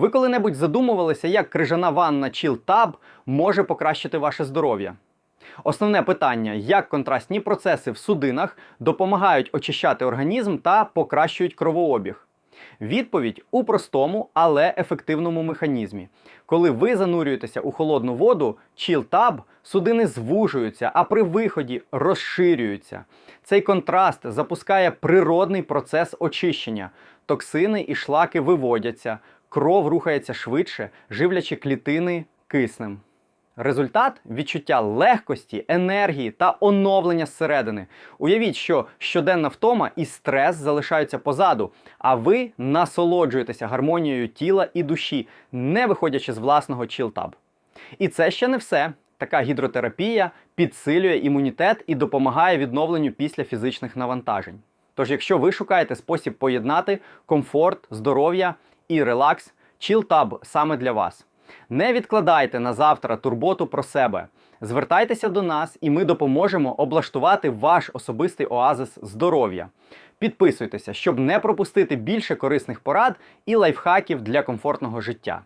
Ви коли-небудь задумувалися, як крижана ванна Chill Tub може покращити ваше здоров'я? Основне питання: як контрастні процеси в судинах допомагають очищати організм та покращують кровообіг? Відповідь у простому, але ефективному механізмі. Коли ви занурюєтеся у холодну воду, Tub, судини звужуються, а при виході розширюються. Цей контраст запускає природний процес очищення. Токсини і шлаки виводяться, кров рухається швидше, живлячи клітини киснем. Результат відчуття легкості, енергії та оновлення зсередини. Уявіть, що щоденна втома і стрес залишаються позаду, а ви насолоджуєтеся гармонією тіла і душі, не виходячи з власного чілтаб. І це ще не все. Така гідротерапія підсилює імунітет і допомагає відновленню після фізичних навантажень. Тож, якщо ви шукаєте спосіб поєднати комфорт, здоров'я і релакс, чілтаб саме для вас. Не відкладайте на завтра турботу про себе. Звертайтеся до нас, і ми допоможемо облаштувати ваш особистий оазис здоров'я. Підписуйтеся, щоб не пропустити більше корисних порад і лайфхаків для комфортного життя.